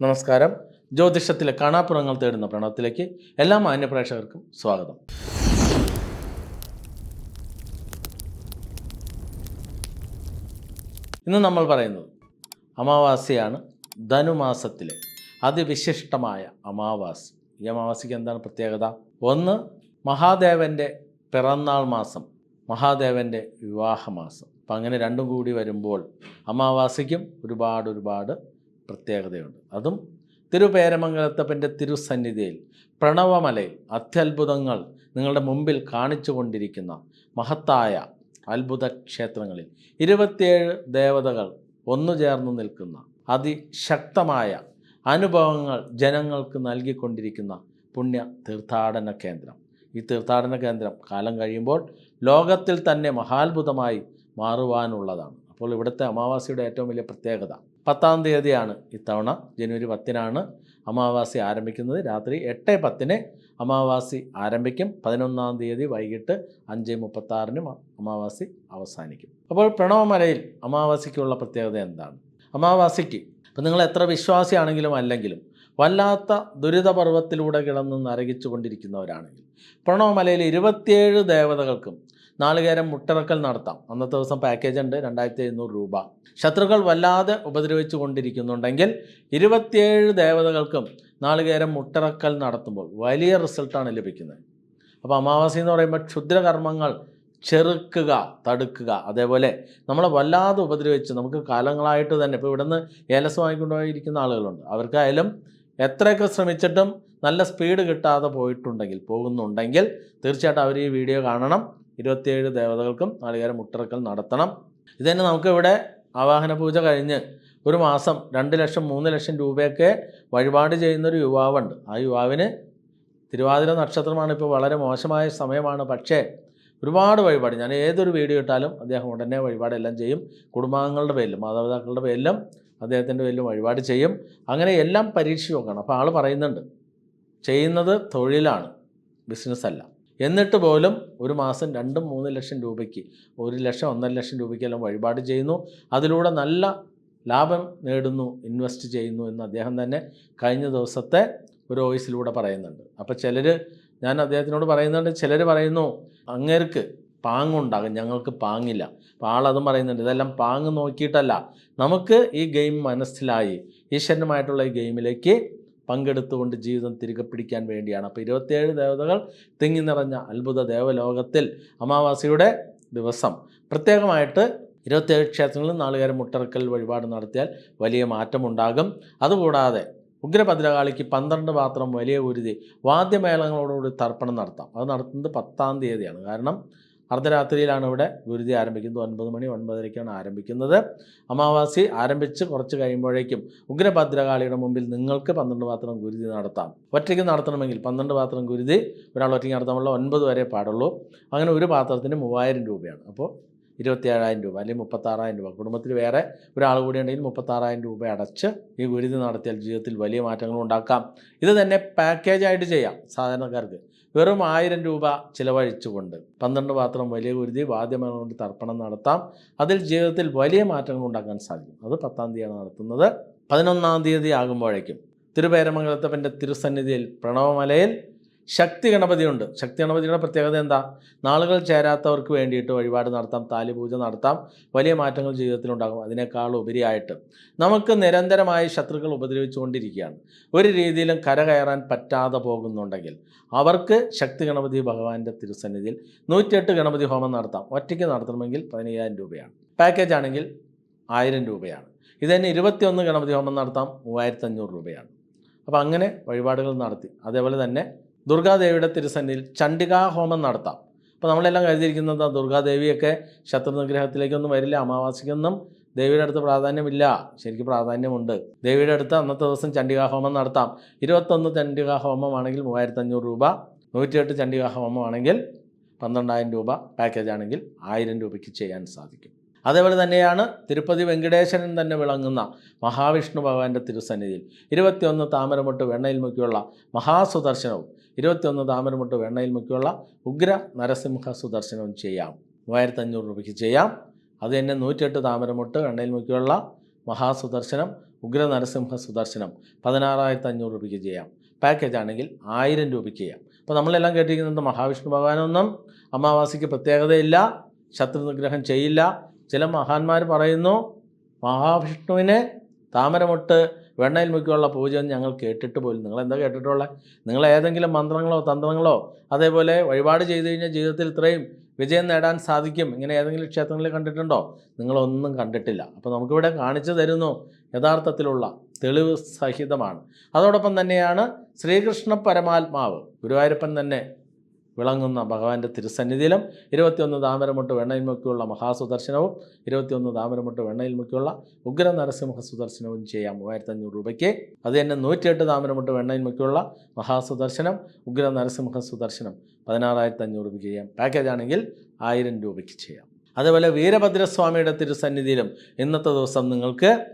നമസ്കാരം. ജ്യോതിഷത്തിലെ കാണാപ്പുറങ്ങൾ തേടുന്ന പ്രണവത്തിലേക്ക് എല്ലാ മാന്യപ്രേക്ഷകർക്കും സ്വാഗതം. ഇന്ന് നമ്മൾ പറയുന്നത് അമാവാസിയാണ് ധനുമാസത്തിലെ അതിവിശിഷ്ടമായ അമാവാസി ഈ അമാവാസിക്ക് എന്താണ് പ്രത്യേകത? ഒന്ന് മഹാദേവന്റെ പിറന്നാൾ മാസം മഹാദേവന്റെ വിവാഹമാസം അപ്പം അങ്ങനെ രണ്ടും കൂടി വരുമ്പോൾ അമാവാസിക്കും ഒരുപാട് ഒരുപാട് പ്രത്യേകതയുണ്ട്. അതും തിരുപേരമംഗലത്തപ്പന്റെ തിരുസന്നിധിയിൽ പ്രണവമലയിൽ അത്യത്ഭുതങ്ങൾ നിങ്ങളുടെ മുമ്പിൽ കാണിച്ചു കൊണ്ടിരിക്കുന്ന മഹത്തായ അത്ഭുത ക്ഷേത്രങ്ങളിൽ ഇരുപത്തിയേഴ് ദേവതകൾ ഒന്നു ചേർന്ന് നിൽക്കുന്ന അതിശക്തമായ അനുഭവങ്ങൾ ജനങ്ങൾക്ക് നൽകിക്കൊണ്ടിരിക്കുന്ന പുണ്യ തീർത്ഥാടന കേന്ദ്രം. ഈ തീർത്ഥാടന കേന്ദ്രം കാലം കഴിയുമ്പോൾ ലോകത്തിൽ തന്നെ മഹാത്ഭുതമായി മാറുവാനുള്ളതാണ്. അപ്പോൾ ഇവിടുത്തെ അമാവാസിയുടെ ഏറ്റവും വലിയ പ്രത്യേകത പത്താം തീയതിയാണ് ഇത്തവണ. ജനുവരി പത്തിനാണ് അമാവാസി ആരംഭിക്കുന്നത്. രാത്രി എട്ട് പത്തിന് അമാവാസി ആരംഭിക്കും. പതിനൊന്നാം തീയതി വൈകിട്ട് അഞ്ച് മുപ്പത്താറിന് അമാവാസി അവസാനിക്കും. അപ്പോൾ പ്രണവമലയിൽ അമാവാസിക്കുള്ള പ്രത്യേകത എന്താണ്? അമാവാസിക്ക് ഇപ്പം നിങ്ങൾ എത്ര വിശ്വാസിയാണെങ്കിലും അല്ലെങ്കിലും വല്ലാത്ത ദുരിതപർവത്തിലൂടെ കിടന്ന് നരകിച്ചു കൊണ്ടിരിക്കുന്നവരാണെങ്കിൽ പ്രണവമലയിൽ ഇരുപത്തിയേഴ് ദേവതകൾക്കും നാളികേരം മുട്ടിറക്കൽ നടത്താം. അന്നത്തെ ദിവസം പാക്കേജ് ഉണ്ട് രണ്ടായിരത്തി എഴുന്നൂറ് രൂപ. ശത്രുക്കൾ വല്ലാതെ ഉപദ്രവിച്ചു കൊണ്ടിരിക്കുന്നുണ്ടെങ്കിൽ ഇരുപത്തിയേഴ് ദേവതകൾക്കും നാളികേരം മുട്ടിറക്കൽ നടത്തുമ്പോൾ വലിയ റിസൾട്ടാണ് ലഭിക്കുന്നത്. അപ്പോൾ അമാവാസി എന്ന് പറയുമ്പോൾ ക്ഷുദ്രകർമ്മങ്ങൾ ചെറുക്കുക തടുക്കുക. അതേപോലെ നമ്മളെ വല്ലാതെ ഉപദ്രവിച്ച് നമുക്ക് കാലങ്ങളായിട്ട് തന്നെ ഇപ്പോൾ ഇവിടുന്ന് ഏലസ് വാങ്ങിക്കൊണ്ടുപോയിരിക്കുന്ന ആളുകളുണ്ട്. അവർക്കായാലും എത്രയൊക്കെ ശ്രമിച്ചിട്ടും നല്ല സ്പീഡ് കിട്ടാതെ പോയിട്ടുണ്ടെങ്കിൽ പോകുന്നുണ്ടെങ്കിൽ തീർച്ചയായിട്ടും അവർ ഈ വീഡിയോ കാണണം. ഇരുപത്തിയേഴ് ദേവതകൾക്കും നാളികേരം മുട്ടിറക്കൽ നടത്തണം. ഇത് തന്നെ നമുക്കിവിടെ ആവാഹന പൂജ കഴിഞ്ഞ് ഒരു മാസം രണ്ട് ലക്ഷം മൂന്ന് ലക്ഷം രൂപയൊക്കെ വഴിപാട് ചെയ്യുന്നൊരു യുവാവുണ്ട്. ആ യുവാവിന് തിരുവാതിര നക്ഷത്രമാണ് ഇപ്പോൾ വളരെ മോശമായ സമയമാണ്. പക്ഷേ ഒരുപാട് വഴിപാട്. ഞാൻ ഏതൊരു വീഡിയോ ഇട്ടാലും അദ്ദേഹം ഉടനെ വഴിപാടെല്ലാം ചെയ്യും. കുടുംബാംഗങ്ങളുടെ പേരിലും മാതാപിതാക്കളുടെ പേരിലും അദ്ദേഹത്തിന്റെ പേരിലും വഴിപാട് ചെയ്യും. അങ്ങനെ എല്ലാം പരീക്ഷിച്ച് നോക്കണം. അപ്പോൾ ആൾ പറയുന്നുണ്ട് ചെയ്യുന്നത് തൊഴിലാണ് ബിസിനസ് അല്ല എന്നിട്ട് പോലും ഒരു മാസം രണ്ടും മൂന്ന് ലക്ഷം രൂപയ്ക്ക് ഒരു ലക്ഷം ഒന്നര ലക്ഷം രൂപയ്ക്കെല്ലാം വഴിപാട് ചെയ്യുന്നു. അതിലൂടെ നല്ല ലാഭം നേടുന്നു ഇൻവെസ്റ്റ് ചെയ്യുന്നു എന്ന് അദ്ദേഹം തന്നെ കഴിഞ്ഞ ദിവസത്തെ ഒരു വോയിസിലൂടെ പറയുന്നുണ്ട്. അപ്പോൾ ചിലർ ഞാൻ അദ്ദേഹത്തിനോട് പറയുന്നുണ്ട് ചിലർ പറയുന്നു അങ്ങേർക്ക് പാങ്ങുണ്ടാകും ഞങ്ങൾക്ക് പാങ്ങില്ല. അപ്പോൾ ആളതും പറയുന്നുണ്ട് ഇതെല്ലാം പാങ്ങ് നോക്കിയിട്ടല്ല. നമുക്ക് ഈ ഗെയിം മനസ്സിലായി ഈശ്വരനുമായിട്ടുള്ള ഈ ഗെയിമിലേക്ക് പങ്കെടുത്തുകൊണ്ട് ജീവിതം തിരികെ പിടിക്കാൻ വേണ്ടിയാണ്. അപ്പോൾ ഇരുപത്തിയേഴ് ദേവതകൾ തിങ്ങി നിറഞ്ഞ അത്ഭുത ദേവലോകത്തിൽ അമാവാസിയുടെ ദിവസം. പ്രത്യേകമായിട്ട് ഇരുപത്തിയേഴ് ക്ഷേത്രങ്ങളിൽ നാളുകാരം മുട്ടറക്കൽ വഴിപാട് നടത്തിയാൽ വലിയ മാറ്റമുണ്ടാകും. അതുകൂടാതെ ഉഗ്രഭദ്രകാളിക്ക് പന്ത്രണ്ട് പാത്രം വലിയ ഉരുതി വാദ്യമേളങ്ങളോടുകൂടി തർപ്പണം നടത്താം. അത് നടത്തുന്നത് പത്താം തീയതിയാണ്. കാരണം അർദ്ധരാത്രിയിലാണ് ഇവിടെ ഗുരുതി ആരംഭിക്കുന്നത്. ഒൻപത് മണി ഒൻപതരയ്ക്കാണ് ആരംഭിക്കുന്നത്. അമാവാസി ആരംഭിച്ച് കുറച്ച് കഴിയുമ്പോഴേക്കും ഉഗ്രഭദ്രകാളിയുടെ മുമ്പിൽ നിങ്ങൾക്ക് പന്ത്രണ്ട് പാത്രം ഗുരുതി നടത്താം. ഒറ്റയ്ക്ക് നടത്തണമെങ്കിൽ പന്ത്രണ്ട് പാത്രം ഗുരുതി ഒരാൾ ഒറ്റയ്ക്ക് നടത്താനുള്ള ഒൻപത് വരെ പാടുള്ളൂ. അങ്ങനെ ഒരു പാത്രത്തിന് മൂവായിരം രൂപയാണ്. അപ്പോൾ ഇരുപത്തിയേഴായിരം രൂപ അല്ലെങ്കിൽ മുപ്പത്താറായിരം രൂപ. കുടുംബത്തിൽ വേറെ ഒരാൾ കൂടി ഉണ്ടെങ്കിൽ മുപ്പത്താറായിരം രൂപ അടച്ച് ഈ ഗുരുതി നടത്തിയാൽ ജീവിതത്തിൽ വലിയ മാറ്റങ്ങൾ ഉണ്ടാക്കാം. ഇത് തന്നെ പാക്കേജായിട്ട് ചെയ്യാം സാധാരണക്കാർക്ക്. വെറും ആയിരം രൂപ ചിലവഴിച്ചുകൊണ്ട് പന്ത്രണ്ട് പാത്രം വലിയ കുരുതി വാദ്യമേള കൊണ്ട് തർപ്പണം നടത്താം. അതിൽ ജീവിതത്തിൽ വലിയ മാറ്റങ്ങൾ ഉണ്ടാക്കാൻ സാധിക്കും. അത് പത്താം തീയതിയാണ് നടത്തുന്നത്. പതിനൊന്നാം തീയതി ആകുമ്പോഴേക്കും തിരുപേരമംഗലത്തപ്പന്റെ തിരുസന്നിധിയിൽ പ്രണവമലയിൽ ശക്തി ഗണപതിയുണ്ട്. ശക്തി ഗണപതിയുടെ പ്രത്യേകത എന്താ? നാളുകൾ ചേരാത്തവർക്ക് വേണ്ടിയിട്ട് വഴിപാട് നടത്താം താലിപൂജ നടത്താം വലിയ മാറ്റങ്ങൾ ജീവിതത്തിൽ ഉണ്ടാകും അതിനേക്കാൾ ഉപരിയായിട്ട് നമുക്ക് നിരന്തരമായി ശത്രുക്കൾ ഉപദ്രവിച്ചുകൊണ്ടിരിക്കുകയാണ്. ഒരു രീതിയിലും കരകയറാൻ പറ്റാതെ പോകുന്നുണ്ടെങ്കിൽ അവർക്ക് ശക്തി ഗണപതി ഭഗവാന്റെ തിരുസന്നിധിയിൽ നൂറ്റിയെട്ട് ഗണപതി ഹോമം നടത്താം. ഒറ്റയ്ക്ക് നടത്തണമെങ്കിൽ പതിനയ്യായിരം രൂപയാണ്. പാക്കേജ് ആണെങ്കിൽ ആയിരം രൂപയാണ്. ഇത് തന്നെ ഇരുപത്തിയൊന്ന് ഗണപതി ഹോമം നടത്താം മൂവായിരത്തഞ്ഞൂറ് രൂപയാണ്. അപ്പോൾ അങ്ങനെ വഴിപാടുകൾ നടത്തി. അതേപോലെ തന്നെ ദുർഗാദേവിയുടെ തിരുസന്നിയിൽ ചണ്ഡികാ ഹോമം നടത്താം. അപ്പോൾ നമ്മളെല്ലാം കരുതിയിരിക്കുന്നത് ദുർഗാദേവിയൊക്കെ ശത്രുനിഗ്രഹത്തിലേക്കൊന്നും വരില്ല അമാവാസിക്കൊന്നും ദേവിയുടെ അടുത്ത് പ്രാധാന്യമില്ല. ശരിക്കും പ്രാധാന്യമുണ്ട്. ദേവിയുടെ അടുത്ത് അന്നത്തെ ദിവസം ചണ്ഡികാ ഹോമം നടത്താം. ഇരുപത്തൊന്ന് ചണ്ഡികാ ഹോമമാണെങ്കിൽ മൂവായിരത്തി അഞ്ഞൂറ് രൂപ നൂറ്റിയെട്ട് ചണ്ഡികാ ഹോമമാണെങ്കിൽ പന്ത്രണ്ടായിരം രൂപ പാക്കേജ് ആണെങ്കിൽ ആയിരം രൂപയ്ക്ക് ചെയ്യാൻ സാധിക്കും. അതേപോലെ തന്നെയാണ് തിരുപ്പതി വെങ്കടേശ്വരൻ തന്നെ വിളങ്ങുന്ന മഹാവിഷ്ണു ഭഗവാന്റെ തിരുസന്നിധിയിൽ. ഇരുപത്തിയൊന്ന് താമരമൊട്ട് വെണ്ണയിൽ മുക്കിയുള്ള മഹാസുദർശനവും ഇരുപത്തിയൊന്ന് താമരമുട്ട് വെണ്ണയിൽ മുക്കിയുള്ള ഉഗ്ര നരസിംഹ സുദർശനം ചെയ്യാം. മൂവായിരത്തി അഞ്ഞൂറ് രൂപയ്ക്ക് ചെയ്യാം. അത് തന്നെ നൂറ്റെട്ട് താമരമുട്ട് വെണ്ണയിൽ മുക്കിയുള്ള മഹാസുദർശനം ഉഗ്ര നരസിംഹ സുദർശനം പതിനാറായിരത്തി അഞ്ഞൂറ് രൂപയ്ക്ക് ചെയ്യാം. പാക്കേജ് ആണെങ്കിൽ ആയിരം രൂപയ്ക്ക് ചെയ്യാം. അപ്പോൾ നമ്മളെല്ലാം കേട്ടിരിക്കുന്നത് മഹാവിഷ്ണു ഭഗവാനൊന്നും അമാവാസിക്ക് പ്രത്യേകതയില്ല ശത്രു നിഗ്രഹം ചെയ്യില്ല. ചില മഹാന്മാർ പറയുന്നു മഹാവിഷ്ണുവിനെ താമരമൊട്ട് വെണ്ണയിൽ മുക്കിയുള്ള പൂജയൊന്നും ഞങ്ങൾ കേട്ടിട്ട് പോലും നിങ്ങൾ എന്താ കേട്ടിട്ടുള്ളത് നിങ്ങൾ ഏതെങ്കിലും മന്ത്രങ്ങളോ തന്ത്രങ്ങളോ അതേപോലെ വഴിപാട് ചെയ്തു കഴിഞ്ഞാൽ ജീവിതത്തിൽ ഇത്രയും വിജയം നേടാൻ സാധിക്കും. ഇങ്ങനെ ഏതെങ്കിലും ക്ഷേത്രങ്ങളിൽ കണ്ടിട്ടുണ്ടോ? നിങ്ങളൊന്നും കണ്ടിട്ടില്ല. അപ്പോൾ നമുക്കിവിടെ കാണിച്ചു തരുന്നു യഥാർത്ഥത്തിലുള്ള തെളിവ് സഹിതമാണ്. അതോടൊപ്പം തന്നെയാണ് ശ്രീകൃഷ്ണ പരമാത്മാവ്. ഗുരുവായൂരപ്പൻ തന്നെ വിളങ്ങുന്ന ഭഗവാന്റെ തിരുസന്നിധിയിലും ഇരുപത്തിയൊന്ന് താമരമുട്ട് വെണ്ണയിൽ മുക്കിയുള്ള മഹാസുദർശനവും ഇരുപത്തിയൊന്ന് താമരമുട്ട് വെണ്ണയിൽ മുക്കിയുള്ള ഉഗ്ര നരസിംഹ സുദർശനവും ചെയ്യാം. മൂവായിരത്തി അഞ്ഞൂറ് രൂപയ്ക്ക് അത് തന്നെ നൂറ്റിയെട്ട് താമരമുട്ട് വെണ്ണയിൽ മുക്കിയുള്ള മഹാസുദർശനം ഉഗ്ര നരസിംഹ സുദർശനം പതിനാറായിരത്തി അഞ്ഞൂറ് രൂപയ്ക്ക് ചെയ്യാം. പാക്കേജ് ആണെങ്കിൽ ആയിരം രൂപയ്ക്ക് ചെയ്യാം. അതേപോലെ വീരഭദ്രസ്വാമിയുടെ തിരുസന്നിധിയിലും ഇന്നത്തെ ദിവസം നിങ്ങൾക്ക്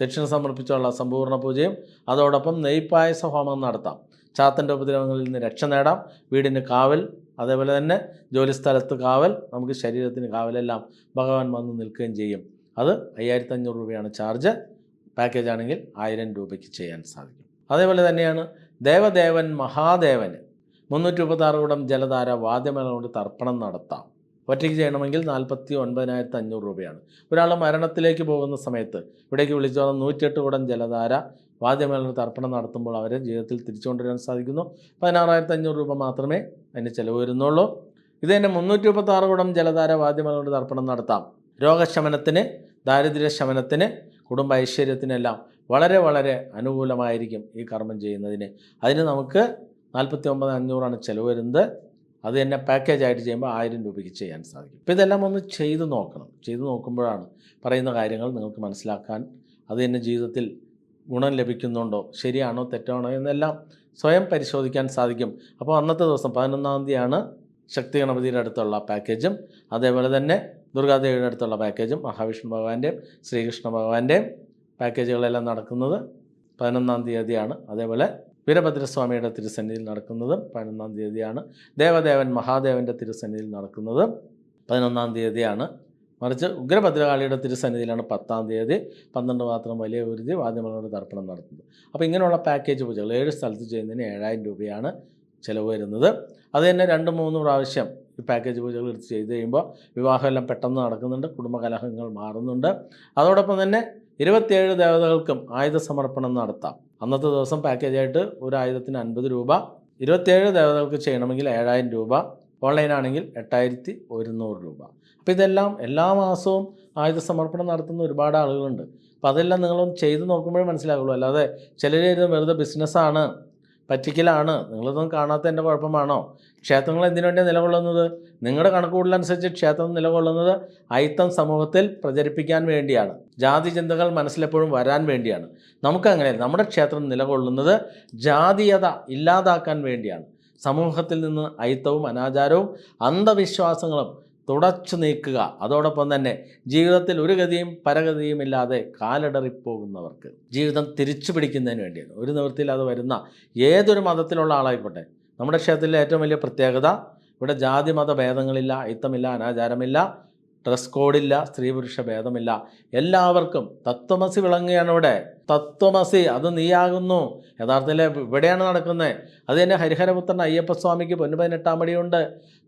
ദക്ഷിണ സമർപ്പിച്ചുള്ള സമ്പൂർണ പൂജയും അതോടൊപ്പം നെയ്പായസ ഹോമം നടത്താം. ചാത്തന്റെ ഉപദ്രവങ്ങളിൽ നിന്ന് രക്ഷ നേടാം. വീടിന് കാവൽ അതേപോലെ തന്നെ ജോലിസ്ഥലത്ത് കാവൽ നമുക്ക് ശരീരത്തിന് കാവലെല്ലാം ഭഗവാൻ വന്ന് നിൽക്കുകയും ചെയ്യും. അത് അയ്യായിരത്തി അഞ്ഞൂറ് രൂപയാണ് ചാർജ്. പാക്കേജ് ആണെങ്കിൽ ആയിരം രൂപയ്ക്ക് ചെയ്യാൻ സാധിക്കും. അതേപോലെ തന്നെയാണ് ദേവദേവൻ മഹാദേവന്. മുന്നൂറ്റി മുപ്പത്താറ് കൂടം ജലധാര വാദ്യമേള കൊണ്ട് തർപ്പണം നടത്താം. ഒറ്റയ്ക്ക് ചെയ്യണമെങ്കിൽ നാൽപ്പത്തി ഒൻപതിനായിരത്തി അഞ്ഞൂറ് രൂപയാണ്. ഒരാൾ മരണത്തിലേക്ക് പോകുന്ന സമയത്ത് ഇവിടേക്ക് വിളിച്ചു വന്ന നൂറ്റിയെട്ട് കൂടം ജലധാര വാദ്യമേള അർപ്പണം നടത്തുമ്പോൾ അവരെ ജീവിതത്തിൽ തിരിച്ചുകൊണ്ടുവരാൻ സാധിക്കുന്നു. പതിനാറായിരത്തി അഞ്ഞൂറ് രൂപ മാത്രമേ അതിന് ചിലവ് വരുന്നുള്ളൂ. ഇത് തന്നെ മുന്നൂറ്റി മുപ്പത്തി ആറ് കുടം ജലധാര വാദ്യമേളനത്തിൽ അർപ്പണം നടത്താം. രോഗശമനത്തിന് ദാരിദ്ര്യ ശമനത്തിന് കുടുംബ ഐശ്വര്യത്തിനെല്ലാം വളരെ വളരെ അനുകൂലമായിരിക്കും ഈ കർമ്മം ചെയ്യുന്നതിന്. അതിന് നമുക്ക് നാൽപ്പത്തി ഒമ്പത് അഞ്ഞൂറാണ് ചിലവ് വരുന്നത്. അത് തന്നെ പാക്കേജ് ആയിട്ട് ചെയ്യുമ്പോൾ ആയിരം രൂപയ്ക്ക് ചെയ്യാൻ സാധിക്കും. അപ്പോൾ ഇതെല്ലാം ഒന്ന് ചെയ്തു നോക്കണം. ചെയ്തു നോക്കുമ്പോഴാണ് പറയുന്ന കാര്യങ്ങൾ നിങ്ങൾക്ക് മനസ്സിലാക്കാൻ. അത് തന്നെ ജീവിതത്തിൽ ഗുണം ലഭിക്കുന്നുണ്ടോ? ശരിയാണോ തെറ്റാണോ എന്നെല്ലാം സ്വയം പരിശോധിക്കാൻ സാധിക്കും. അപ്പോൾ അന്നത്തെ ദിവസം പതിനൊന്നാം തീയതിയാണ് ശക്തി ഗണപതിയുടെ അടുത്തുള്ള പാക്കേജും അതേപോലെ തന്നെ ദുർഗാദേവിയുടെ അടുത്തുള്ള പാക്കേജും മഹാവിഷ്ണു ഭഗവാന്റെയും ശ്രീകൃഷ്ണ ഭഗവാന്റെയും പാക്കേജുകളെല്ലാം നടക്കുന്നത് പതിനൊന്നാം തീയതിയാണ്. അതേപോലെ വീരഭദ്രസ്വാമിയുടെ തിരുസന്നിധിയിൽ നടക്കുന്നതും പതിനൊന്നാം തീയതിയാണ്. ദേവദേവൻ മഹാദേവന്റെ തിരുസന്നിധിയിൽ നടക്കുന്നതും പതിനൊന്നാം തീയതിയാണ്. മറിച്ച് ഉഗ്രഭദ്രകാളിയുടെ തിരുസന്നിധിയിലാണ് പത്താം തീയതി പന്ത്രണ്ട് മാത്രം വലിയ ഉരുതി വാദ്യമകളോട് തർപ്പണം നടത്തുന്നത്. അപ്പോൾ ഇങ്ങനെയുള്ള പാക്കേജ് പൂജകൾ ഏഴ് സ്ഥലത്ത് ചെയ്യുന്നതിന് ഏഴായിരം രൂപയാണ് ചിലവ് വരുന്നത്. അത് തന്നെ രണ്ട് മൂന്ന് പ്രാവശ്യം ഈ പാക്കേജ് പൂജകൾ എടുത്ത് ചെയ്ത് കഴിയുമ്പോൾ വിവാഹമെല്ലാം പെട്ടെന്ന് നടക്കുന്നുണ്ട് കുടുംബകലഹങ്ങൾ മാറുന്നുണ്ട്. അതോടൊപ്പം തന്നെ ഇരുപത്തിയേഴ് ദേവതകൾക്കും ആയുധ സമർപ്പണം നടത്താം. അന്നത്തെ ദിവസം പാക്കേജായിട്ട് ഒരു ആയുധത്തിന് അൻപത് രൂപ ഇരുപത്തിയേഴ് ദേവതകൾക്ക് ചെയ്യണമെങ്കിൽ ഏഴായിരം രൂപ ഓൺലൈനാണെങ്കിൽ എട്ടായിരത്തി ഒരുന്നൂറ് രൂപ. അപ്പോൾ ഇതെല്ലാം എല്ലാ മാസവും ആയുധ സമർപ്പണം നടത്തുന്ന ഒരുപാട് ആളുകളുണ്ട്. അപ്പോൾ അതെല്ലാം നിങ്ങളൊന്ന് ചെയ്ത് നോക്കുമ്പോഴേ മനസ്സിലാകുള്ളൂ അല്ലാതെ ചിലർ വെറുതെ ബിസിനസ്സാണ് പറ്റിക്കലാണ് നിങ്ങളതൊന്നും കാണാത്തതിന്റെ കുഴപ്പമാണോ? ക്ഷേത്രങ്ങൾ എന്തിനു വേണ്ടിയാണ് നിലകൊള്ളുന്നത്? നിങ്ങളുടെ കണക്കുകൂടലനുസരിച്ച് ക്ഷേത്രം നിലകൊള്ളുന്നത് അയിത്തം സമൂഹത്തിൽ പ്രചരിപ്പിക്കാൻ വേണ്ടിയാണ്. ജാതി ചിന്തകൾ മനസ്സിലെപ്പോഴും വരാൻ വേണ്ടിയാണ്. നമുക്കങ്ങനെ നമ്മുടെ ക്ഷേത്രം നിലകൊള്ളുന്നത് ജാതീയത ഇല്ലാതാക്കാൻ വേണ്ടിയാണ്. സമൂഹത്തിൽ നിന്ന് അയിത്തവും അനാചാരവും അന്ധവിശ്വാസങ്ങളും തുടച്ചു നീക്കുക. അതോടൊപ്പം തന്നെ ജീവിതത്തിൽ ഒരു ഗതിയും പരഗതിയും ഇല്ലാതെ കാലിടറിപ്പോകുന്നവർക്ക് ജീവിതം തിരിച്ചു പിടിക്കുന്നതിന് വേണ്ടിയാണ്. ഒരു നിവൃത്തിയിൽ അത് വരുന്ന ഏതൊരു മതത്തിലുള്ള ആളായിക്കോട്ടെ നമ്മുടെ ക്ഷേത്രത്തിലെ ഏറ്റവും വലിയ പ്രത്യേകത ഇവിടെ ജാതി മത ഭേദങ്ങളില്ല അയിത്തമില്ല അനാചാരമില്ല ഡ്രസ് കോഡില്ല സ്ത്രീ പുരുഷ ഭേദമില്ല. എല്ലാവർക്കും തത്വമസി വിളങ്ങുകയാണ് ഇവിടെ. തത്വമസി അത് നീയാകുന്നു. യഥാർത്ഥത്തിൽ ഇവിടെയാണ് നടക്കുന്നത്. അത് തന്നെ ഹരിഹരപുത്രൻ അയ്യപ്പസ്വാമിക്ക് പൊന്നു പതിനെട്ടാം പടിയുണ്ട്.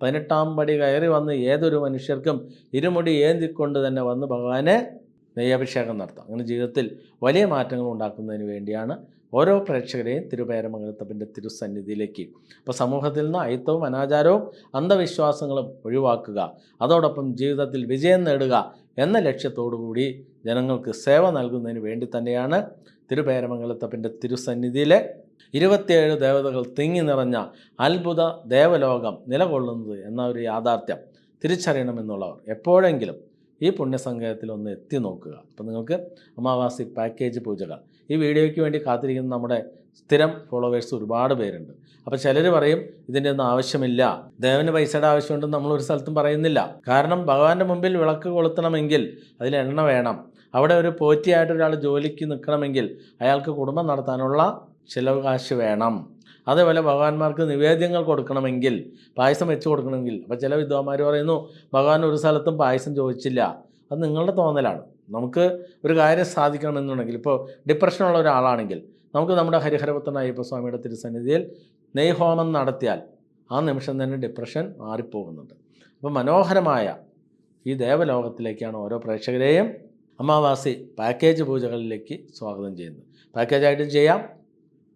പതിനെട്ടാം പടി കയറി വന്ന് ഏതൊരു മനുഷ്യർക്കും ഇരുമുടി ഏന്തിക്കൊണ്ട് തന്നെ വന്ന് ഭഗവാനെ നെയ്യഭിഷേകം നടത്താം. അങ്ങനെ ജീവിതത്തിൽ വലിയ മാറ്റങ്ങൾ ഉണ്ടാക്കുന്നതിന് വേണ്ടിയാണ് ഓരോ പ്രേക്ഷകരെയും തിരുപേരമംഗലത്തപ്പന്റെ തിരുസന്നിധിയിലേക്ക്. അപ്പോൾ സമൂഹത്തിൽ നിന്ന് അയിത്തവും അനാചാരവും അന്ധവിശ്വാസങ്ങളും ഒഴിവാക്കുക അതോടൊപ്പം ജീവിതത്തിൽ വിജയം നേടുക എന്ന ലക്ഷ്യത്തോടുകൂടി ജനങ്ങൾക്ക് സേവ നൽകുന്നതിന് വേണ്ടി തന്നെയാണ് തിരുപേരമംഗലത്തപ്പന്റെ തിരുസന്നിധിയിലെ ഇരുപത്തിയേഴ് ദേവതകൾ തിങ്ങി നിറഞ്ഞ അത്ഭുത ദേവലോകം നിലകൊള്ളുന്നത് എന്ന ഒരു യാഥാർത്ഥ്യം തിരിച്ചറിയണമെന്നുള്ളവർ എപ്പോഴെങ്കിലും ഈ പുണ്യസങ്കേതത്തിൽ ഒന്ന് എത്തി നോക്കുക. അപ്പോൾ നിങ്ങൾക്ക് അമാവാസി പാക്കേജ് പൂജകൾ. ഈ വീഡിയോയ്ക്ക് വേണ്ടി കാത്തിരിക്കുന്ന നമ്മുടെ സ്ഥിരം ഫോളോവേഴ്സ് ഒരുപാട് പേരുണ്ട്. അപ്പോൾ ചിലർ പറയും ഇതിന്റെ ഒന്നും ആവശ്യമില്ല. ദേവന് പൈസയുടെ ആവശ്യമുണ്ടെന്ന് നമ്മൾ ഒരു സ്ഥലത്തും പറയുന്നില്ല. കാരണം ഭഗവാന്റെ മുമ്പിൽ വിളക്ക് കൊളുത്തണമെങ്കിൽ അതിൽ എണ്ണ വേണം. അവിടെ ഒരു പോറ്റിയായിട്ട് ഒരാൾ ജോലിക്ക് നിൽക്കണമെങ്കിൽ അയാൾക്ക് കുടുംബം നടത്താനുള്ള ചിലവ് കാശ് വേണം. അതേപോലെ ഭഗവാന്മാർക്ക് നിവേദ്യങ്ങൾ കൊടുക്കണമെങ്കിൽ പായസം വെച്ച് കൊടുക്കണമെങ്കിൽ. അപ്പോൾ ചില വിദ്വാന്മാർ പറയുന്നു ഭഗവാൻ ഒരു സ്ഥലത്തും പായസം ചോദിച്ചില്ല. അത് നിങ്ങളുടെ തോന്നലാണ്. നമുക്ക് ഒരു കാര്യം സാധിക്കണമെന്നുണ്ടെങ്കിൽ ഇപ്പോൾ ഡിപ്രഷനുള്ള ഒരാളാണെങ്കിൽ നമുക്ക് നമ്മുടെ ഹരിഹരപുത്രൻ അയ്യപ്പസ്വാമിയുടെ തിരുസന്നിധിയിൽ നെയ്ഹോമം നടത്തിയാൽ ആ നിമിഷം തന്നെ ഡിപ്രഷൻ മാറിപ്പോകുന്നുണ്ട്. അപ്പോൾ മനോഹരമായ ഈ ദേവലോകത്തിലേക്കാണ് ഓരോ പ്രേക്ഷകരെയും അമാവാസി പാക്കേജ് പൂജകളിലേക്ക് സ്വാഗതം ചെയ്യുന്നത്. പാക്കേജായിട്ടും ചെയ്യാം.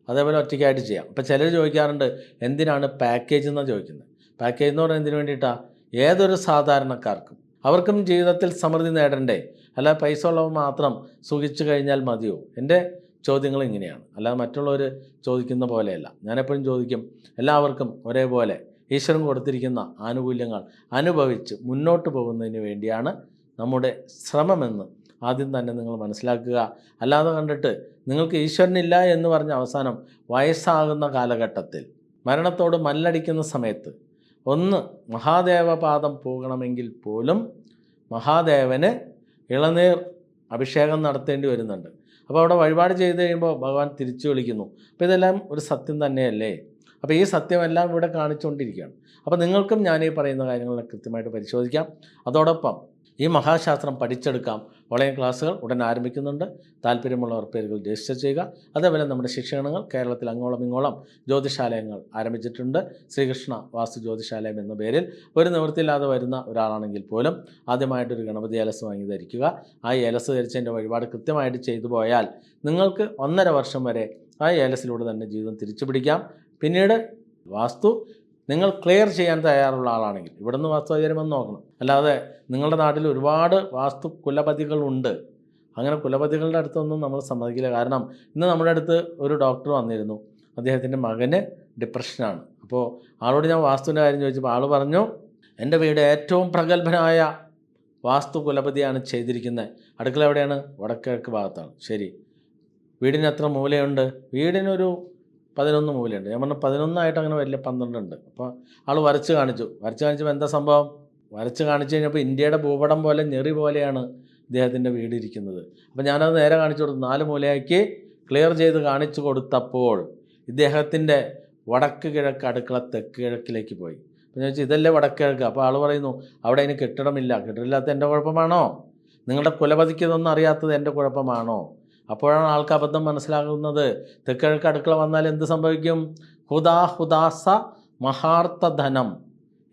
അതേപോലെ ഒറ്റയ്ക്കായിട്ട് ചെയ്യാം. അപ്പോൾ ചിലർ ചോദിക്കാറുണ്ട് എന്തിനാണ് പാക്കേജ് എന്നാണ് ചോദിക്കുന്നത് പാക്കേജ് എന്ന് പറഞ്ഞാൽ എന്തിനു വേണ്ടിയിട്ടാണ് ഏതൊരു സാധാരണക്കാർക്കും. അവർക്കും ജീവിതത്തിൽ സമൃദ്ധി നേടണ്ടേ? അല്ല പൈസ ഉള്ളവർ മാത്രം സുഖിച്ചു കഴിഞ്ഞാൽ മതിയോ? എന്റെ ചോദ്യങ്ങൾ ഇങ്ങനെയാണ്. അല്ലാതെ മറ്റുള്ളവർ ചോദിക്കുന്ന പോലെയല്ല. ഞാനെപ്പോഴും ചോദിക്കും എല്ലാവർക്കും ഒരേപോലെ ഈശ്വരൻ കൊടുത്തിരിക്കുന്ന ആനുകൂല്യങ്ങൾ അനുഭവിച്ച് മുന്നോട്ട് പോകുന്നതിന് വേണ്ടിയാണ് നമ്മുടെ ശ്രമമെന്ന് ആദ്യം തന്നെ നിങ്ങൾ മനസ്സിലാക്കുക. അല്ലാതെ കണ്ടിട്ട് നിങ്ങൾക്ക് ഈശ്വരനില്ല എന്ന് പറഞ്ഞ അവസാനം വയസ്സാകുന്ന കാലഘട്ടത്തിൽ മരണത്തോട് മല്ലടിക്കുന്ന സമയത്ത് ഒന്ന് മഹാദേവപാദം പോകണമെങ്കിൽ പോലും മഹാദേവന് ഇളനീർ അഭിഷേകം നടത്തേണ്ടി വരുന്നുണ്ട്. അപ്പോൾ അവിടെ വഴിപാട് ചെയ്ത് കഴിയുമ്പോൾ ഭഗവാൻ തിരിച്ചു വിളിക്കുന്നു. അപ്പോൾ ഇതെല്ലാം ഒരു സത്യം തന്നെയല്ലേ? അപ്പോൾ ഈ സത്യമെല്ലാം ഇവിടെ കാണിച്ചുകൊണ്ടിരിക്കുകയാണ്. അപ്പോൾ നിങ്ങൾക്കും ഞാൻ ഈ പറയുന്ന കാര്യങ്ങളെ കൃത്യമായിട്ട് പരിശോധിക്കാം. അതോടൊപ്പം ഈ മഹാശാസ്ത്രം പഠിച്ചെടുക്കാം. ഓൺലൈൻ ക്ലാസ്സുകൾ ഉടൻ ആരംഭിക്കുന്നുണ്ട്. താല്പര്യമുള്ളവർ പേരുകൾ രജിസ്റ്റർ ചെയ്യുക. അതേപോലെ നമ്മുടെ ശിക്ഷണങ്ങൾ കേരളത്തിൽ അങ്ങോളം ഇങ്ങോളം ജ്യോതിശാലയങ്ങൾ ആരംഭിച്ചിട്ടുണ്ട്. ശ്രീകൃഷ്ണ വാസ്തു ജ്യോതിശാലയം എന്ന പേരിൽ ഒരു നിവൃത്തിയില്ലാതെ വരുന്ന ഒരാളാണെങ്കിൽ പോലും ആദ്യമായിട്ടൊരു ഗണപതി ഏലസ് വാങ്ങി ധരിക്കുക. ആ ഏലസ് ധരിച്ചതിന്റെ വഴിപാട് കൃത്യമായിട്ട് ചെയ്തു പോയാൽ നിങ്ങൾക്ക് ഒന്നര വർഷം വരെ ആ ഏലസിലൂടെ തന്നെ ജീവിതം തിരിച്ചു പിടിക്കാം പിന്നീട് വാസ്തു നിങ്ങൾ ക്ലിയർ ചെയ്യാൻ തയ്യാറുള്ള ആളാണെങ്കിൽ ഇവിടെ നിന്ന് വാസ്തുചര്യം വന്ന് നോക്കണം. അല്ലാതെ നിങ്ങളുടെ നാട്ടിൽ ഒരുപാട് വാസ്തു കുലപതികളുണ്ട് അങ്ങനെ കുലപതികളുടെ അടുത്തൊന്നും നമ്മൾ സമ്മതിക്കില്ല. കാരണം ഇന്ന് നമ്മുടെ അടുത്ത് ഒരു ഡോക്ടർ വന്നിരുന്നു. അദ്ദേഹത്തിന്റെ മകന് ഡിപ്രഷനാണ് അപ്പോൾ ആളോട് ഞാൻ വാസ്തുവിന്റെ കാര്യം ചോദിച്ചപ്പോൾ ആൾ പറഞ്ഞു എന്റെ വീട് ഏറ്റവും പ്രഗത്ഭനായ വാസ്തു കുലപതിയാണ് ചെയ്തിരിക്കുന്നത്. അടുക്കള എവിടെയാണ്? വടക്കിഴക്ക് ഭാഗത്താണ്. ശരി. വീടിന് എത്ര മൂലയുണ്ട്? വീടിനൊരു പതിനൊന്ന് മൂലയുണ്ട് ഞാൻ പറഞ്ഞു പതിനൊന്നായിട്ട് അങ്ങനെ വലിയ പന്ത്രണ്ടുണ്ട്. അപ്പോൾ ആൾ വരച്ച് കാണിച്ചു. വരച്ച് കാണിച്ചപ്പോൾ എന്താ സംഭവം? വരച്ച് കാണിച്ചു കഴിഞ്ഞപ്പോൾ ഇന്ത്യയുടെ ഭൂപടം പോലെ ഞെറി പോലെയാണ് ഇദ്ദേഹത്തിന്റെ വീട് ഇരിക്കുന്നത് അപ്പോൾ ഞാനത് നേരെ കാണിച്ചു കൊടുത്തു. നാല് മൂലയാക്കി ക്ലിയർ ചെയ്ത് കാണിച്ചു കൊടുത്തപ്പോൾ ഇദ്ദേഹത്തിന്റെ വടക്ക് കിഴക്ക് അടുക്കള തെക്ക് കിഴക്കിലേക്ക് പോയി. അപ്പോൾ ഞാൻ ചോദിച്ചു ഇതല്ലേ വടക്ക് കിഴക്ക്? അപ്പോൾ ആൾ പറയുന്നു അവിടെ അതിന് കെട്ടിടമില്ല. കെട്ടിടമില്ലാത്ത എന്റെ കുഴപ്പമാണോ? നിങ്ങളുടെ കുലപതിക്ക് ഇതൊന്നും അറിയാത്തത് എന്റെ കുഴപ്പമാണോ? അപ്പോഴാണ് ആൾക്ക് അബദ്ധം മനസ്സിലാകുന്നത്. തെക്കിഴക്ക് അടുക്കള വന്നാൽ എന്ത് സംഭവിക്കും? ഹുദാ ഹുദാസ മഹാർത്ഥധനം.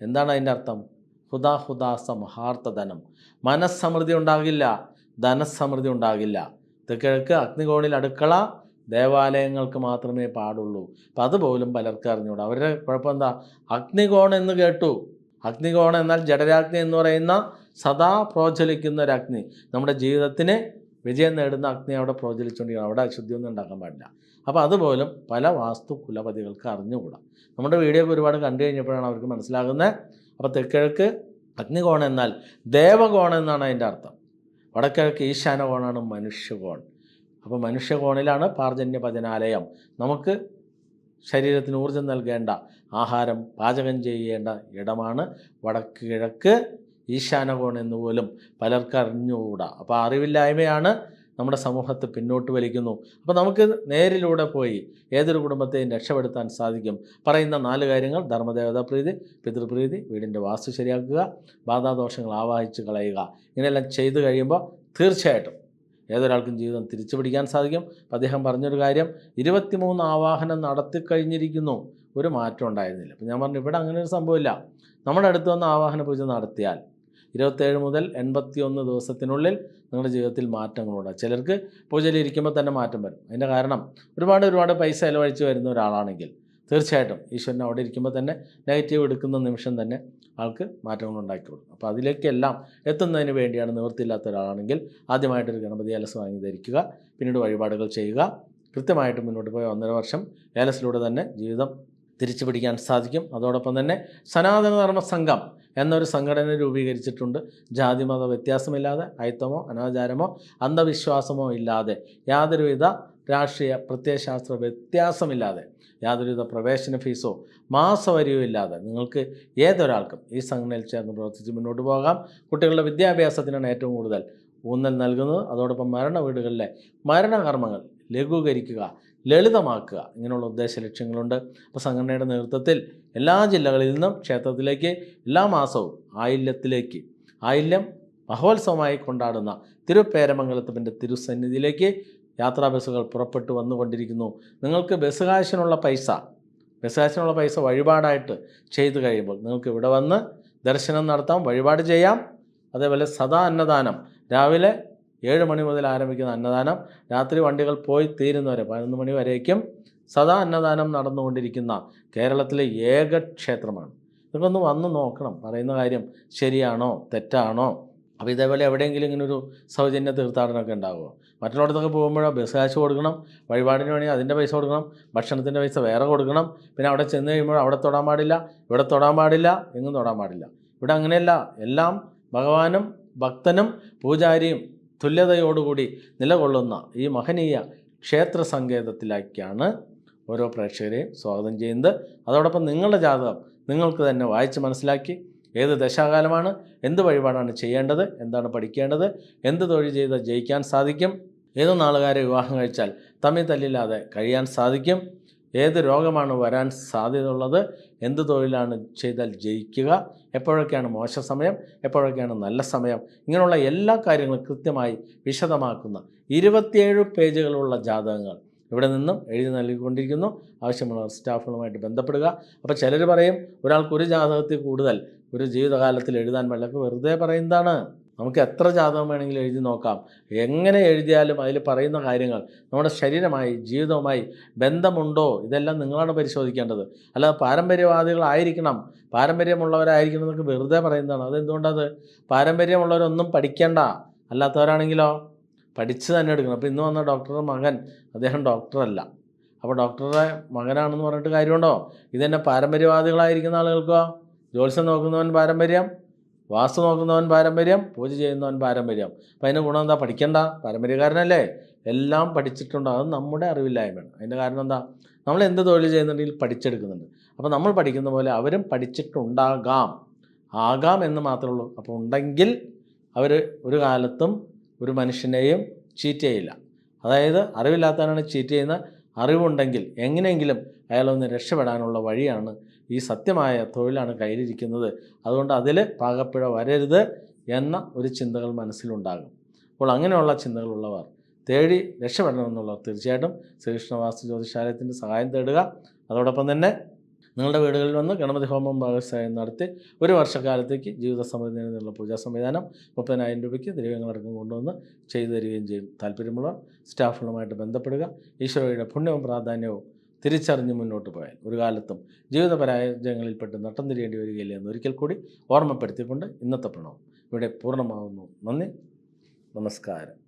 എന്താണ് അതിന്റെ അർത്ഥം? ഹുദാ ഹുദാസ മഹാർത്ഥധനം. മനസ്സമൃദ്ധി ഉണ്ടാകില്ല. ധനസമൃദ്ധി ഉണ്ടാകില്ല. തെക്കിഴക്ക് അഗ്നികോണിൽ അടുക്കള ദേവാലയങ്ങൾക്ക് മാത്രമേ പാടുള്ളൂ. അപ്പം അതുപോലും പലർക്ക് അറിഞ്ഞൂടാ അവരുടെ കുഴപ്പം എന്താ? അഗ്നികോണം എന്ന് കേട്ടു. അഗ്നികോണം എന്നാൽ ജഡരാഗ്നി എന്ന് പറയുന്ന സദാ പ്രോജ്വലിക്കുന്ന ഒരു അഗ്നി നമ്മുടെ ജീവിതത്തിന് വിജയം നേടുന്ന അഗ്നി അവിടെ പ്രോജ്വലിച്ചുകൊണ്ടിരിക്കണം അവിടെ അശുദ്ധിയൊന്നും ഉണ്ടാക്കാൻ പാടില്ല. അപ്പോൾ അതുപോലും പല വാസ്തു കുലപതികൾക്ക് അറിഞ്ഞുകൂടാ. നമ്മുടെ വീഡിയോ ഒക്കെ ഒരുപാട് കണ്ടു കഴിഞ്ഞപ്പോഴാണ് അവർക്ക് മനസ്സിലാകുന്നത് അപ്പോൾ തെക്കിഴക്ക് അഗ്നികോണം എന്നാൽ ദേവകോണം എന്നാണ് അതിന്റെ അർത്ഥം. വടക്കിഴക്ക് ഈശാനകോണാണ് മനുഷ്യകോൺ. അപ്പോൾ മനുഷ്യകോണിലാണ് പാർജന്യ പതിനാലയം നമുക്ക് ശരീരത്തിന് ഊർജം നൽകേണ്ട ആഹാരം പാചകം ചെയ്യേണ്ട ഇടമാണ് വടക്ക് കിഴക്ക് ഈശാനകോൺ എന്ന് പോലും പലർക്ക് അറിഞ്ഞുകൂടാ. അപ്പോൾ അറിവില്ലായ്മയാണ് നമ്മുടെ സമൂഹത്തെ പിന്നോട്ട് വലിക്കുന്നു. അപ്പോൾ നമുക്ക് നേരിലൂടെ പോയി ഏതൊരു കുടുംബത്തെയും രക്ഷപ്പെടുത്താൻ സാധിക്കും? പറയുന്ന നാല് കാര്യങ്ങൾ. ധർമ്മദേവതാ പ്രീതി പിതൃപ്രീതി വീടിന്റെ വാസ്തു ശരിയാക്കുക ബാധാദോഷങ്ങൾ ആവാഹിച്ച് കളയുക. ഇങ്ങനെയെല്ലാം ചെയ്തു കഴിയുമ്പോൾ തീർച്ചയായിട്ടും ഏതൊരാൾക്കും ജീവിതം തിരിച്ചു പിടിക്കാൻ സാധിക്കും. അദ്ദേഹം പറഞ്ഞൊരു കാര്യം ഇരുപത്തിമൂന്ന് ആവാഹനം നടത്തിക്കഴിഞ്ഞിരിക്കുന്നു ഒരു മാറ്റം ഉണ്ടായിരുന്നില്ല. അപ്പം ഞാൻ പറഞ്ഞു ഇവിടെ അങ്ങനെ ഒരു സംഭവമില്ല. നമ്മുടെ അടുത്ത് വന്ന് ആവാഹന പൂജ നടത്തിയാൽ ഇരുപത്തേഴ് മുതൽ എൺപത്തി ഒന്ന് ദിവസത്തിനുള്ളിൽ നിങ്ങളുടെ ജീവിതത്തിൽ മാറ്റങ്ങളുണ്ടാകും ചിലർക്ക് പൂജയിൽ ഇരിക്കുമ്പോൾ തന്നെ മാറ്റം വരും. അതിന്റെ കാരണം ഒരുപാട് ഒരുപാട് പൈസ ചിലവഴിച്ച് വരുന്ന ഒരാളാണെങ്കിൽ തീർച്ചയായിട്ടും ഈശ്വരൻ അവിടെ ഇരിക്കുമ്പോൾ തന്നെ നെഗറ്റീവ് എടുക്കുന്ന നിമിഷം തന്നെ ആൾക്ക് മാറ്റങ്ങൾ ഉണ്ടാക്കി കൊടുക്കും. അപ്പോൾ അതിലേക്കെല്ലാം എത്തുന്നതിന് വേണ്ടിയാണ് നിവൃത്തിയില്ലാത്ത ഒരാളാണെങ്കിൽ ആദ്യമായിട്ടൊരു ഗണപതി ഏലസ് വാങ്ങി ധരിക്കുക പിന്നീട് വഴിപാടുകൾ ചെയ്യുക കൃത്യമായിട്ട് മുന്നോട്ട് പോയ ഒന്നര വർഷം ഏലസിലൂടെ തന്നെ ജീവിതം തിരിച്ചു പിടിക്കാൻ സാധിക്കും. അതോടൊപ്പം തന്നെ സനാതനധർമ്മ സംഘം എന്നൊരു സംഘടന രൂപീകരിച്ചിട്ടുണ്ട്. ജാതിമത വ്യത്യാസമില്ലാതെ അയിത്തമോ അനാചാരമോ അന്ധവിശ്വാസമോ ഇല്ലാതെ യാതൊരുവിധ രാഷ്ട്രീയ പ്രത്യയശാസ്ത്ര വ്യത്യാസമില്ലാതെ യാതൊരുവിധ പ്രവേശന ഫീസോ മാസവരിയോ ഇല്ലാതെ നിങ്ങൾക്ക് ഏതൊരാൾക്കും ഈ സംഘടനയിൽ ചേർന്ന് പ്രവർത്തിച്ച് മുന്നോട്ട് പോകാം. കുട്ടികളുടെ വിദ്യാഭ്യാസത്തിനാണ് ഏറ്റവും കൂടുതൽ ഊന്നൽ നൽകുന്നത്. അതോടൊപ്പം മരണ വീടുകളിലെ മരണകർമ്മങ്ങൾ ലഘൂകരിക്കുക ലളിതമാക്കുക ഇങ്ങനെയുള്ള ഉദ്ദേശ ലക്ഷ്യങ്ങളുണ്ട്. അപ്പോൾ സംഘടനയുടെ നേതൃത്വത്തിൽ എല്ലാ ജില്ലകളിൽ നിന്നും ക്ഷേത്രത്തിലേക്ക് എല്ലാ മാസവും ആയില്യത്തിലേക്ക് ആയില്യം മഹോത്സവമായി കൊണ്ടാടുന്ന തിരുപ്പേരമംഗലത്തിന്റെ തിരുസന്നിധിയിലേക്ക് യാത്രാ ബസ്സുകൾ പുറപ്പെട്ടു വന്നുകൊണ്ടിരിക്കുന്നു. നിങ്ങൾക്ക് ബസ് കാശിനുള്ള പൈസ ബസ് കാശിനുള്ള പൈസ വഴിപാടായിട്ട് ചെയ്തു കഴിയുമ്പോൾ നിങ്ങൾക്ക് ഇവിടെ വന്ന് ദർശനം നടത്താം വഴിപാട് ചെയ്യാം. അതേപോലെ സദാ അന്നദാനം. രാവിലെ ഏഴ് മണി മുതൽ ആരംഭിക്കുന്ന അന്നദാനം. രാത്രി വണ്ടികൾ പോയി തീരുന്നവരെ പതിനൊന്ന് മണി വരേക്കും. സദാ അന്നദാനം നടന്നുകൊണ്ടിരിക്കുന്ന കേരളത്തിലെ ഏക ക്ഷേത്രമാണ്. ഇതൊക്കെ ഒന്ന് വന്ന് നോക്കണം. പറയുന്ന കാര്യം ശരിയാണോ? തെറ്റാണോ? അപ്പോൾ ഇതേപോലെ എവിടെയെങ്കിലും ഇങ്ങനെ ഒരു സൗജന്യ തീർത്ഥാടനമൊക്കെ ഉണ്ടാകുമോ മറ്റുള്ളടത്തൊക്കെ പോകുമ്പോഴോ ബസ് കാശ് കൊടുക്കണം വഴിപാടിന് വേണമെങ്കിൽ അതിന്റെ പൈസ കൊടുക്കണം ഭക്ഷണത്തിന്റെ പൈസ വേറെ കൊടുക്കണം പിന്നെ അവിടെ ചെന്ന് കഴിയുമ്പോൾ അവിടെ തൊടാൻ പാടില്ല ഇവിടെ തൊടാൻ പാടില്ല എങ്ങും തൊടാൻ പാടില്ല. ഇവിടെ അങ്ങനെയല്ല. എല്ലാം ഭഗവാനും ഭക്തനും പൂജാരിയും തുല്യതയോടുകൂടി നിലകൊള്ളുന്ന ഈ മഹനീയ ക്ഷേത്ര സങ്കേതത്തിലേക്കാണ് ഓരോ പ്രേക്ഷകരെയും സ്വാഗതം ചെയ്യുന്നത്. അതോടൊപ്പം നിങ്ങളുടെ ജാതകം നിങ്ങൾക്ക് തന്നെ വായിച്ച് മനസ്സിലാക്കി ഏത് ദശാകാലമാണ് എന്ത് വഴിപാടാണ് ചെയ്യേണ്ടത് എന്താണ് പഠിക്കേണ്ടത് എന്ത് തൊഴിൽ ചെയ്താൽ ജയിക്കാൻ സാധിക്കും ഏത് നാളുകാരെ വിവാഹം കഴിച്ചാൽ തമ്മിൽ തല്ലില്ലാതെ കഴിയാൻ സാധിക്കും ഏത് രോഗമാണ് വരാൻ സാധ്യതയുള്ളത് എന്ത് തൊഴിലാണ് ചെയ്താൽ ജയിക്കുക എപ്പോഴൊക്കെയാണ് മോശ സമയം എപ്പോഴൊക്കെയാണ് നല്ല സമയം ഇങ്ങനെയുള്ള എല്ലാ കാര്യങ്ങളും കൃത്യമായി വിശദമാക്കുന്ന ഇരുപത്തിയേഴ് പേജുകളുള്ള ജാതകങ്ങൾ ഇവിടെ നിന്നും എഴുതി നൽകിക്കൊണ്ടിരിക്കുന്നു. ആവശ്യമുള്ള സ്റ്റാഫുകളുമായിട്ട് ബന്ധപ്പെടുക. അപ്പോൾ ചിലർ പറയും ഒരാൾക്ക് ഒരു ജാതകത്തിൽ കൂടുതൽ ഒരു ജീവിതകാലത്തിൽ എഴുതാൻ വെള്ളക്ക് വെറുതെ പറയുന്നതാണ്. നമുക്ക് എത്ര ജാതകം വേണമെങ്കിലും എഴുതി നോക്കാം. എങ്ങനെ എഴുതിയാലും അതിൽ പറയുന്ന കാര്യങ്ങൾ നമ്മുടെ ശരീരമായി ജീവിതവുമായി ബന്ധമുണ്ടോ? ഇതെല്ലാം നിങ്ങളാണ് പരിശോധിക്കേണ്ടത്. അല്ലാതെ പാരമ്പര്യവാദികളായിരിക്കണം. പാരമ്പര്യമുള്ളവരായിരിക്കണം എന്നൊക്കെ വെറുതെ പറയുന്നതാണ്. അതെന്തുകൊണ്ടത്? പാരമ്പര്യമുള്ളവരൊന്നും പഠിക്കേണ്ട. അല്ലാത്തവരാണെങ്കിലോ? പഠിച്ച് തന്നെ എടുക്കണം. അപ്പോൾ ഇന്ന് വന്ന ഡോക്ടറുടെ മകൻ അദ്ദേഹം ഡോക്ടറല്ല. അപ്പോൾ ഡോക്ടറുടെ മകനാണെന്ന് പറഞ്ഞിട്ട് കാര്യമുണ്ടോ? ഇതെന്നെ പാരമ്പര്യവാദികളായിരിക്കുന്ന ആളുകൾക്കോ? ജ്യോത്സ്യം നോക്കുന്നവൻ പാരമ്പര്യം വാസ്തു നോക്കുന്നവൻ പാരമ്പര്യം പൂജ ചെയ്യുന്നവൻ പാരമ്പര്യം. അപ്പം അതിന്റെ ഗുണം എന്താ? പഠിക്കണ്ട. പാരമ്പര്യക്കാരനല്ലേ എല്ലാം പഠിച്ചിട്ടുണ്ട്. അത് നമ്മുടെ അറിവില്ലായ്മയാണ്. അതിന്റെ കാരണം എന്താ? നമ്മൾ എന്ത് തൊഴിൽ ചെയ്യുന്നുണ്ടെങ്കിൽ പഠിച്ചെടുക്കുന്നുണ്ട്. അപ്പോൾ നമ്മൾ പഠിക്കുന്ന പോലെ അവരും പഠിച്ചിട്ടുണ്ടാകാം. ആകാം എന്ന് മാത്രമേ ഉള്ളൂ. അപ്പോൾ ഉണ്ടെങ്കിൽ അവർ ഒരു കാലത്തും ഒരു മനുഷ്യനെയും ചീറ്റ് ചെയ്യില്ല. അതായത് അറിവില്ലാത്തവനാണ് ചീറ്റ് ചെയ്യുന്ന അറിവുണ്ടെങ്കിൽ എങ്ങനെയെങ്കിലും അയാളൊന്ന് രക്ഷപ്പെടാനുള്ള വഴിയാണ് ഈ സത്യമായ തൊഴിലാണ് കയ്യിലിരിക്കുന്നത്. അതുകൊണ്ട് അതിൽ പാകപ്പിഴ വരരുത് എന്ന ഒരു ചിന്തകൾ മനസ്സിലുണ്ടാകും. അപ്പോൾ അങ്ങനെയുള്ള ചിന്തകളുള്ളവർ തേടി രക്ഷപ്പെടണമെന്നുള്ളവർ തീർച്ചയായിട്ടും ശ്രീകൃഷ്ണവാസ്തു ജ്യോതിശാലയത്തിന്റെ സഹായം തേടുക. അതോടൊപ്പം തന്നെ നിങ്ങളുടെ വീടുകളിൽ വന്ന് ഗണപതി ഹോമം ഭാഗസ്ഥായം നടത്തി ഒരു വർഷക്കാലത്തേക്ക് ജീവിത സമൃദ്ധിയുള്ള പൂജാ സംവിധാനം മുപ്പതിനായിരം രൂപയ്ക്ക് ദ്രവ്യങ്ങളടക്കം കൊണ്ടുവന്ന് ചെയ്തു തരികയും ചെയ്യും. താല്പര്യമുള്ളവർ സ്റ്റാഫുകളുമായിട്ട് ബന്ധപ്പെടുക. ഈശോയുടെ പുണ്യവും പ്രാധാന്യവും തിരിച്ചറിഞ്ഞ് മുന്നോട്ട് പോയാൽ ഒരു കാലത്തും ജീവിത പരാജയങ്ങളിൽപ്പെട്ട് നട്ടം തിരിയേണ്ടി വരികയില്ല എന്ന് ഒരിക്കൽ കൂടി ഓർമ്മപ്പെടുത്തിക്കൊണ്ട് ഇന്നത്തെ പ്രണവം ഇവിടെ പൂർണമാവുന്നു. നന്ദി. നമസ്കാരം.